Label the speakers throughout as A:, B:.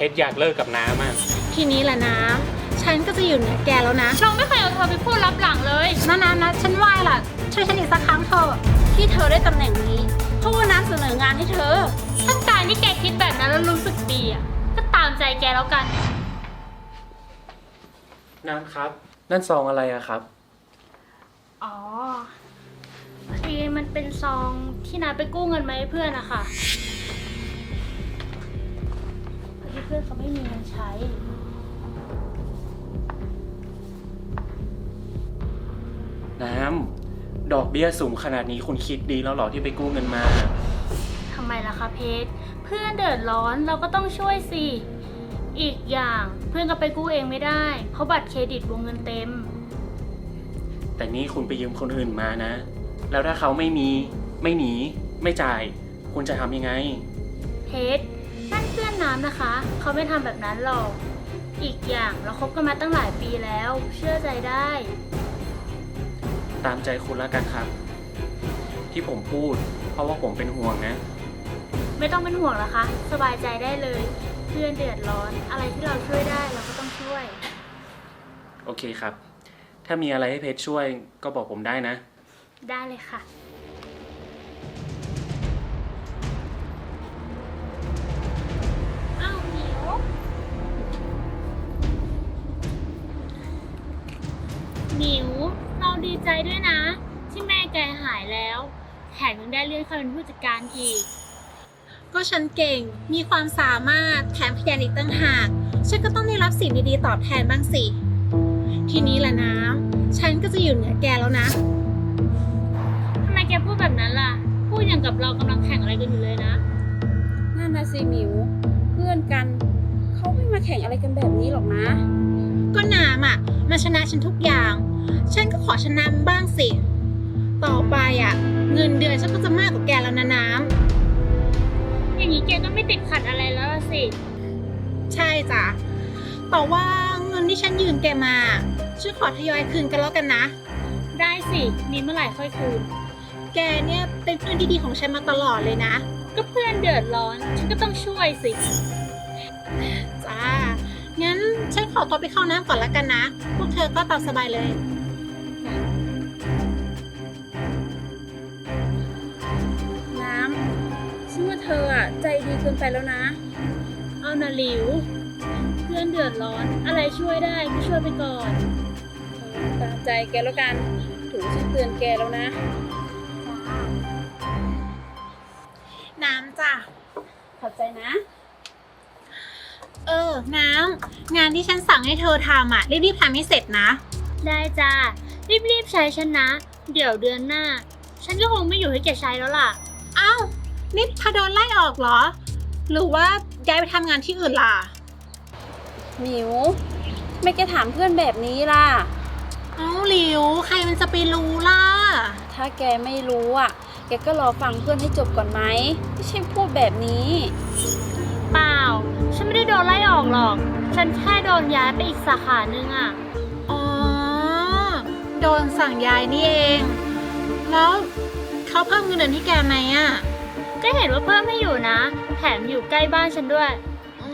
A: เพชรอยากเลิกกับน้ำอะ
B: ทีนี้แหละน้ำฉันก็จะอยู่เหนือแกแล้วนะ
C: เราไม่เคยเอาเธอไปพูดรับหลังเลย
B: นะนะนะ ฉันไหว้ล่ะ ช่วยฉันอีกสักครั้งเถอะที่เธอได้ตำแหน่งนี้ เพราะว่าน้ำเสนองานให้เธอ
C: ถ้าการที่แกคิดแบบนั้นแล้วรู้สึกดีอะก็ตามใจแกแล้วกัน
A: น้ำครับ นั่นซองอะไรอะครับ
C: อ๋อพอดีมันเป็นซองที่นาไปกู้เงินมาให้เพื่อนนะคะ พอดีเพื่อนเขาไม่มีเงินใช้
A: น้ำ ดอกเบี้ยสูงขนาดนี้คุณคิดดีแล้วเหรอที่ไปกู้เงินมา
C: ทำไมล่ะคะเพชรเพื่อนเดือดร้อนเราก็ต้องช่วยสิ อีกอย่างเพื่อนก็ไปกู้เองไม่ได้ เพราะบัตรเครดิตวงเงินเต็ม
A: แต่นี่คุณไปยืมคนอื่นมานะ แล้วถ้าเขาไม่มี ไม่หนี ไม่จ่าย คุณจะทำยังไง
C: เพชร นั่นเพื่อนน้ำนะคะ เขาไม่ทำแบบนั้นหรอก อีกอย่างเราคบกันมาตั้งหลายปีแล้ว เชื่อใจได้
A: ตามใจคุณแล้วกันครับ ที่ผมพูด เพราะว่าผมเป็นห่วงนะ
C: ไม่ต้องเป็นห่วงนะคะ สบายใจได้เลย เพื่อนเดือดร้อน อะไรที่เราช่วยได้เราก็ต้องช่วย
A: โอเคครับ ถ้ามีอะไรให้เพชรช่วยก็บอกผมได้นะ
C: ได้เลยค่ะ ดีใจด้วยนะ ที่แม่แกหายแล้ว แถมยังได้เลื่อนขั้นเป็นผู้จัดการอีก
B: ก็ฉันเก่ง มีความสามารถ แถมขยันอีกตั้งหาก ฉันก็ต้องได้รับสิ่งดีๆตอบแทนบ้างสิ ทีนี้แหละน้ำ ฉันก็จะอยู่เหนือแกแล้วนะ
C: ทำไมแกพูดแบบนั้นล่ะ พูดอย่างกับเรากำลังแข่งอะไรกันอยู่เลยนะ
D: นั่นนะสิหมิว เพื่อนกัน เขาไม่มาแข่งอะไรกันแบบนี้หรอกนะ
B: ก็น้ำอะมาชนะฉันทุกอย่าง ฉันก็ขอชนะมันบ้างสิ ต่อไปอะ เงินเดือนฉันก็จะมากกว่าแกแล้วนะน้
C: อย่างนี้แกก็ไม่ติดขัดอะไรแล้วล่ะสิำ
B: ใช่จ้ะแต่ว่าเงินที่ฉันยืมแกมาฉันขอทยอยคืนกันแล้วกันนะ
C: ได้สิ มีเมื่อไหร่ค่อยคืน
B: แกเนี่ยเป็นเพื่อนที่ดีของฉันมาตลอดเลยนะ
C: ก็เพื่อนเดือดร้อน ฉันก็ต้องช่วยสิ
B: จ้า งั้นฉันขอตัวไปเข้าน้ำก่อนแล้วกันนะ พวกเธอก็ตามสบายเลย
D: ใจดีเกินไปแล้วนะ
C: เอานาหลิว เพื่อนเดือดร้อน อะไรช่วยได้ก็ช่วยไปก่อน
D: ตามใจแกแล้วกันถูกฉันเตือนแกแล้วนะ
B: น้ำจ้ะ
D: ขอบใจนะ
B: เออ น้ำ งานที่ฉันสั่งให้เธอทำอะ รีบๆทำให้เสร็จนะ
C: ได้จ้ารีบๆใช้ฉันนะ เดี๋ยวเดือนหน้า ฉันก็คงไม่อยู่ให้แกใช้แล้วล่ะ
B: เอ้า นี่เธอโดนไล่ออกเหรอ หรือว่าย้ายไปทำงานที่อื่นล่ะ
D: หมิวไม่แกถามเพื่อนแบบนี้ล่ะ
B: เอ้าหลิว ใครมันจะไปรู้ล่ะ
D: ถ้าแกไม่รู้อะ แกก็รอฟังเพื่อนให้จบก่อนไหม ไม่ใช่พูดแบบนี้
C: เปล่า ฉันไม่ได้โดนไล่ออกหรอก ฉันแค่โดนย้ายไปอีกสาขาหนึ่งอะ
B: อ๋อ โดนสั่งย้ายนี่เอง แล้วเขาเพิ่มเงินเดือนให้แกไหมอะ
C: ก็เห็นว่าเพิ่มให้อยู่นะ แถมอยู่ใกล้บ้านฉันด้วย
B: อื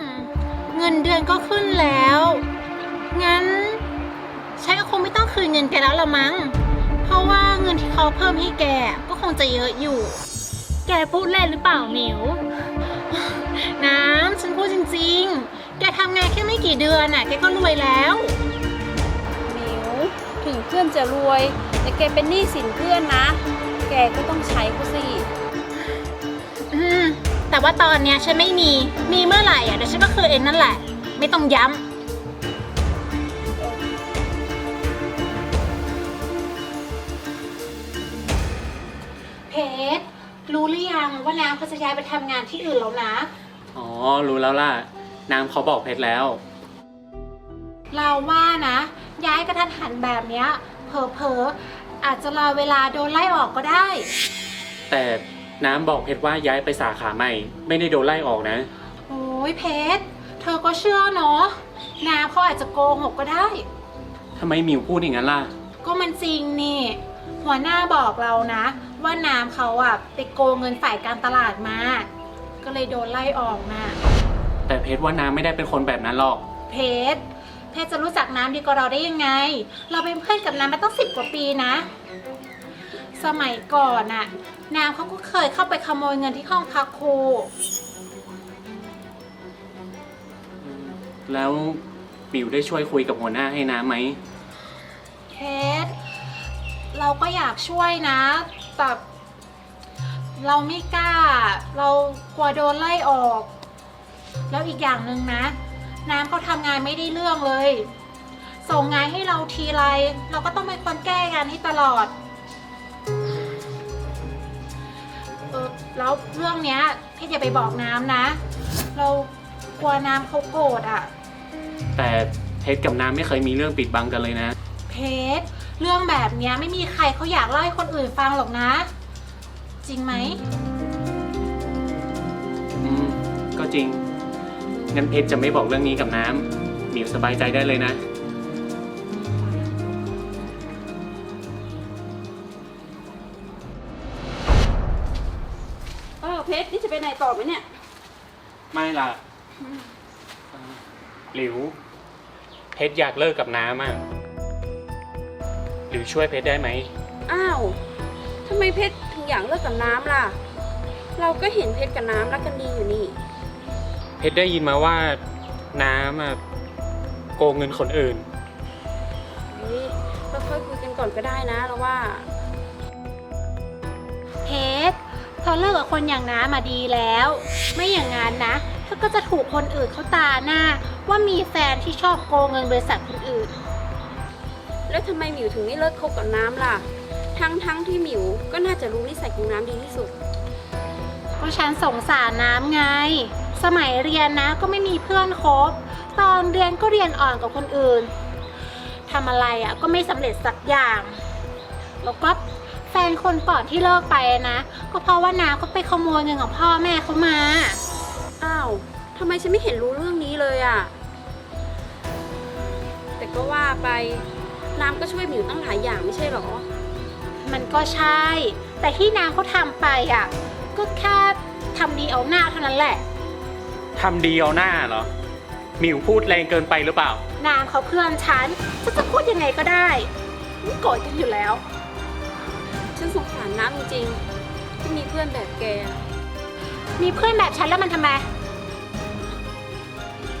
B: ม เงินเดือนก็ขึ้นแล้ว งั้นฉันก็คงไม่ต้องคืนเงินแกแล้วละมั้ง เพราะว่าเงินที่เขาเพิ่มให้แกก็คงจะเยอะอยู่
C: แกพูดเล่นหรือเปล่าหมิว
B: น้ำฉันพูดจริงๆ แกทำงานแค่ไม่กี่เดือนน่ะ แกก็รวยแล้ว
D: หมิวถึงเพื่อนจะรวย แต่แกเป็นหนี้สินเพื่อนนะ แกก็ต้องใช้เขาสิ
B: อืม แต่ว่าตอนเนี้ยฉันไม่มี มีเมื่อไหร่อะเดี๋ยวฉันก็คืนเองนั่นแหละ ไม่ต้องย้ำ เพชรรู้หรือยังว่าน้ำเขาจะย้ายไปทำงานที่อื่นแล้วนะ
A: อ๋อ รู้แล้วล่ะ น้ำเขาบอกเพชรแล้ว
B: เราว่านะ ย้ายกระทันหันแบบเนี้ยเผลอๆอาจจะรอเวลาโดนไล่ออกก็ได้
A: แต่ น้ำบอกเพชรว่าย้ายไปสาขาใหม่ ไม่ได้โดนไล่ออกนะ
B: โอ้ยเพชรเธอก็เชื่อเนาะน้ำเขาอาจจะโกหกก็ได้
A: ทำไมมิวพูดอย่างนั้นล่ะ
B: ก็มันจริงนี่ หัวหน้าบอกเรานะ ว่าน้ำเขาอะไปโกงเงินฝ่ายการตลาดมา ก็เลยโดนไล่ออกมา
A: แต่เพชรว่าน้ำไม่ได้เป็นคนแบบนั้นหรอก
B: เพชรเพชรจะรู้จักน้ำดีกว่าเราได้ยังไง เราเป็นเพื่อนกับน้ำมาตั้งสิบกว่าปีนะ สมัยก่อนน่ะน้ำเขาก็เคยเข้าไปขโมยเงินที่ห้องพักครู
A: แล้วมิวได้ช่วยคุยกับหัวหน้าให้น้ำไหม
B: เพชรเราก็อยากช่วยนะ แต่เราไม่กล้า เรากลัวโดนไล่ออก แล้วอีกอย่างหนึ่งนะ น้ำเขาทำงานไม่ได้เรื่องเลย ส่งงานให้เราทีไร เราก็ต้องเป็นคนแก้งานให้ตลอด แล้วเรื่องเนี้ยเพชรอย่าไปบอกน้ำนะ เรากลัวน้ำเขาโกรธอะ
A: แต่เพชรกับน้ำไม่เคยมีเรื่องปิดบังกันเลยนะ
B: เพชรเรื่องแบบเนี้ยไม่มีใครเขาอยากเล่าให้คนอื่นฟังหรอกนะ จริงไหม
A: อืม ก็จริง งั้นเพชรจะไม่บอกเรื่องนี้กับน้ำมิวสบายใจได้เลยนะ
D: เออเพชรนี่จะไปไหนต่อไหมเนี่ย
A: ไม่ล่ะหลิว เพชรอยากเลิกกับน้ำอะหลิวช่วยเพชรได้ไหม
D: อ้าวทำไมเพชรถึงอยากเลิกกับน้ำล่ะ เราก็เห็นเพชรกับน้ำรักกันดีอยู่นี่
A: เพชรได้ยินมาว่าน้ำอะโกงเงินคนอื่น
D: เฮ้ยเราค่อยคุยกันก่อนก็ได้นะเราว่า
B: อเลิกกับคนอย่างน้ามาดีแล้ว ไม่อย่างนั้นนะเธอก็จะถูกคนอื่นเขาตาหน้า ว่ามีแฟนที่ชอบโกงเงินบริษัทคนอื่น
D: แล้วทำไมหมิวถึงไม่เลิกคบกับน้ำล่ะ ทั้งทั้งที่หมิวก็น่าจะรู้นิสัยของน้ำดีที่สุด
B: ก็ฉันสงสารน้ำไง สมัยเรียนนะก็ไม่มีเพื่อนคบ ตอนเรียนก็เรียนอ่อนกว่าคนอื่นทำอะไรอะ่ะก็ไม่สำเร็จสักอย่าง แล้วก็ แฟนคนก่อนที่เลิกไปอะนะ ก็เพราะว่าน้าก็ไปขโมยเงินของพ่อแม่เขามา
D: อ้าวทำไมฉันไม่เห็นรู้เรื่องนี้เลยอะ แต่ก็ว่าไปน้ำก็ช่วยหมิวตั้งหลายอย่างไม่ใช่หรอ
B: มันก็ใช่ แต่ที่น้ำเขาทำไปอะ ก็แค่ทำดีเอาหน้าเท่านั้นแหละ
A: ทำดีเอาหน้าเหรอมิวพูดแรงเกินไปหรือเปล่า
B: นางเขาเพื่อนฉันฉันจะพูดยังไงก็ได้ไม่โกรธกันอยู่แล้ว
D: ฉันสงสารน้ำจริงๆที่มีเพื่อนแบบแก
B: มีเพื่อนแบบฉันแล้วมันทำไม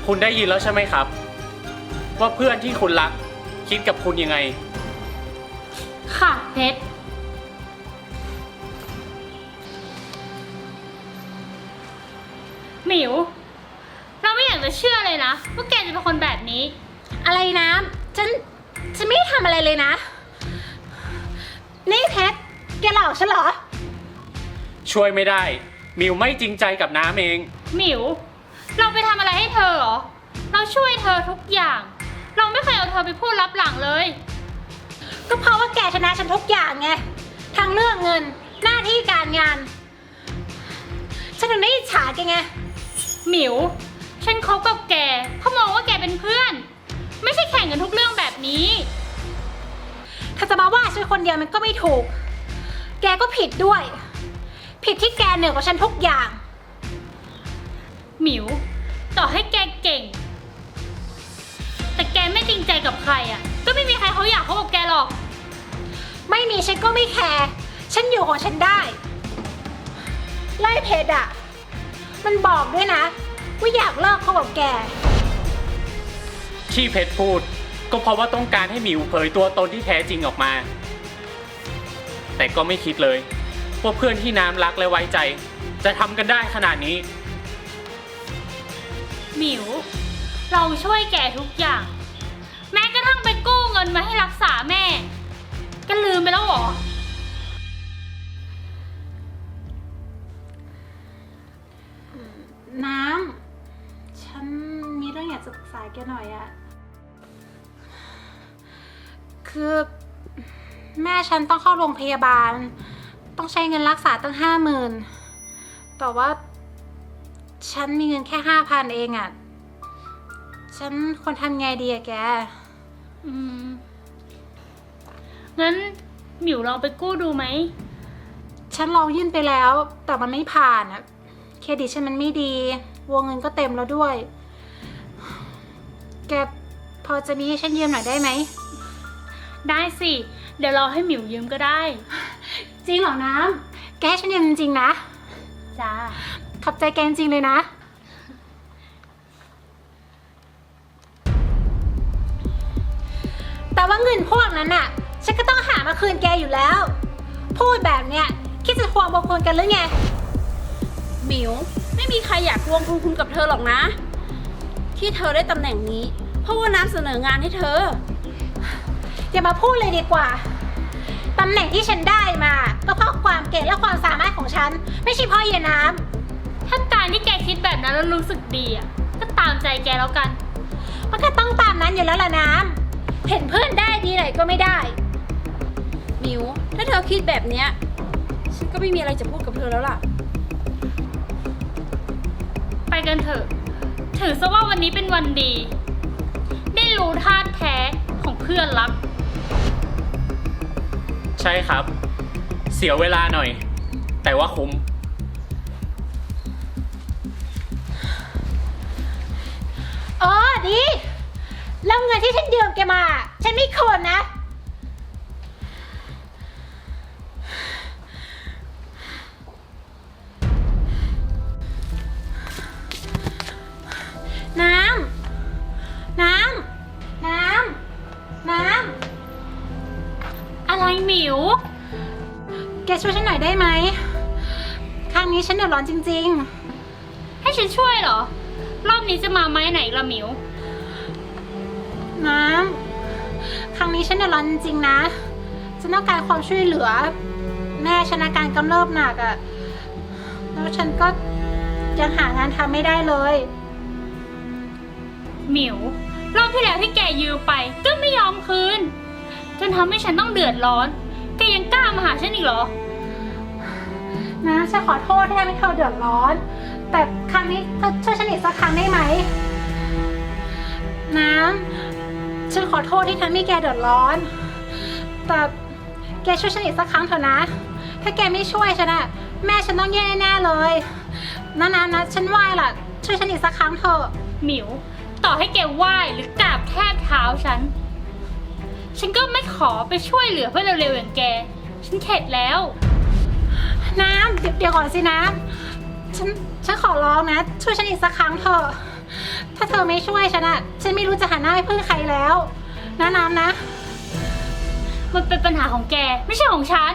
A: คุณได้ยินแล้วใช่ไหมครับ ว่าเพื่อนที่คุณรัก คิดกับคุณยังไง
C: ค่ะเพชร หมิว เราไม่อยากจะเชื่อเลยนะ ว่าแกจะเป็นคนแบบนี้
B: อะไรนะฉัน ฉันไม่ได้ทำอะไรเลยนะ นี่เพชร แกหลอกฉันเหรอ
A: ช่วยไม่ได้ มิวไม่จริงใจกับน้ำเอง
C: หมิว เราไปทำอะไรให้เธอเหรอ เราช่วยเธอทุกอย่าง เราไม่เคยเอาเธอไปพูดรับหลังเลย
B: ก็เพราะว่าแกชนะฉันทุกอย่างไง ทั้งเรื่องเงิน หน้าที่การงาน ฉันถึงได้อิจฉาแกไง
C: หมิว ฉันคบกับแกเขามองว่าแกเป็นเพื่อน ไม่ใช่แข่งกันทุกเรื่องแบบนี้
B: ถ้าจะมาว่าฉันคนเดียวมันก็ไม่ถูก แกก็ผิดด้วย ผิดที่แกเหนือกว่าฉันทุกอย่าง
C: หมิว ต่อให้แกเก่ง แต่แกไม่จริงใจกับใครอะ ก็ไม่มีใครเขาอยากเขากับแกหรอก
B: ไม่มีฉันก็ไม่แคร์ ฉันอยู่ของฉันได้ ไล่เพชรอะมันบอกด้วยนะ ว่าอยากเลิกเขากับแก
A: ที่เพชรพูด ก็เพราะว่าต้องการให้มิวเผยตัวตนที่แท้จริงออกมา แต่ก็ไม่คิดเลยว่าเพื่อนที่น้ำรักและไว้ใจ จะทำกันได้ขนาดนี้
C: หมิว เราช่วยแกทุกอย่าง แม้กระทั่งไปกู้เงินมาให้รักษาแม่ก็ลืมไปแล้วเหรอ
B: น้ำ ฉันมีเรื่องอยากจะปรึกษาแกหน่อยอะคือ แม่ฉันต้องเข้าโรงพยาบาล ต้องใช้เงินรักษาตั้งห้าหมื่นแต่ว่า ฉันมีเงินแค่ห้าพันเองอะฉันควรทำไงดีอะแก
C: อืม งั้นหมิวลองไปกู้ดูไหม
B: ฉันลองยื่นไปแล้ว แต่มันไม่ผ่านอะเครดิตฉันมันไม่ดี วงเงินก็เต็มแล้วด้วย แกพอจะมีให้ฉันยืมหน่อยได้ไหม
C: ได้สิ เดี๋ยวเราให้หมิวยืมก็ได้
B: จริงเหรอน้ำ แกให้ฉันยืมจริงๆนะ
C: จ้า
B: ขอบใจแกจริงๆเลยนะ แต่ว่าเงินพวกนั้นน่ะ ฉันก็ต้องหามาคืนแกอยู่แล้ว พูดแบบเนี้ยคิดจะทวงบุญคุณกันหรือไง
D: หมิว ไม่มีใครอยากทวงบุญคุณกับเธอหรอกนะ ที่เธอได้ตำแหน่งนี้ เพราะว่าน้ำเสนองานให้เธอ
B: อย่ามาพูดเลยดีกว่าตำแหน่งที่ฉันได้มาก็เพราะความเก่งและความสามารถของฉัน ไม่ใช่เพ่อเยน้
C: ถ้าการที่แกคิดแบบนั้นแล้วรู้สึกดีอะก็ตามใจแกแล้วกันำ
B: มันก็ต้องตามนั้นอยู่แล้วล่ะน้ำเห็นเพื่อนได้ดีหน่อยก็ไม่ได้
D: หมิว ถ้าเธอคิดแบบเนี้ย ฉันก็ไม่มีอะไรจะพูดกับเธอแล้วล่ะ
C: ไปกันเถอะ ถือซะว่าวันนี้เป็นวันดี ได้รู้ท่าแท้ของเพื่อนรัก
A: ใช่ครับ เสียเวลาหน่อย แต่ว่าคุ้ม
B: เออดี แล้วเงินที่ฉันยืมแกมา ฉันไม่คืนนะ ช่วยฉันหน่อยได้ไหม ครั้งนี้ฉันเดือดร้อนจริงๆ
C: ให้ฉันช่วยเหรอ รอบนี้จะมาไม้ไหนละหมิว
B: น้ำ ครั้งนี้ฉันเดือดร้อนจริงๆนะ ฉันต้องการความช่วยเหลือ แม่ฉันอาการกำเริบหนักอะ่ะแล้วฉันก็ยังหางานทำไม่ได้เลย
C: หมิว รอบที่แล้วที่แกยืมไป ก็ไม่ยอมคืนจนทำให้ฉันต้องเดือดร้อน แกยังกล้ามาหาฉันอีกเหรอ
B: นะฉันขอโทษที่ทำให้เธอเดือดร้อน แต่ครั้งนี้เธอช่วยฉันอีกสักครั้งได้ไหม น้ำฉันขอโทษที่ทำให้แกเดือดร้อน แต่แกช่วยฉันอีกสักครั้งเถอะนะ ถ้าแกไม่ช่วยฉันอะแม่ฉันต้องแย่แน่ๆเลยนะนะนะฉันไหว้ล่ะ ช่วยฉันอีกสักครั้งเถอะ
C: หมิว ต่อให้แกไหว้หรือกราบแทบเท้าฉัน ฉันก็ไม่ขอไปช่วยเหลือเพื่อนเร็วๆอย่างแก ฉันเข็ดแล้ว
B: น้ำเดี๋ยวเดี๋ยวก่อนสิน้ำฉันฉันขอร้องนะ ช่วยฉันอีกสักครั้งเถอะ ถ้าเธอไม่ช่วยฉันอะฉันไม่รู้จะหันหน้าไปพึ่งใครแล้วนะน้ำนะ
C: มันเป็นปัญหาของแก ไม่ใช่ของฉัน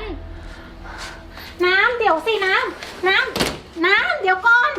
B: น้ำเดี๋ยวสิน้ำน้ำน้ำเดี๋ยวก่อน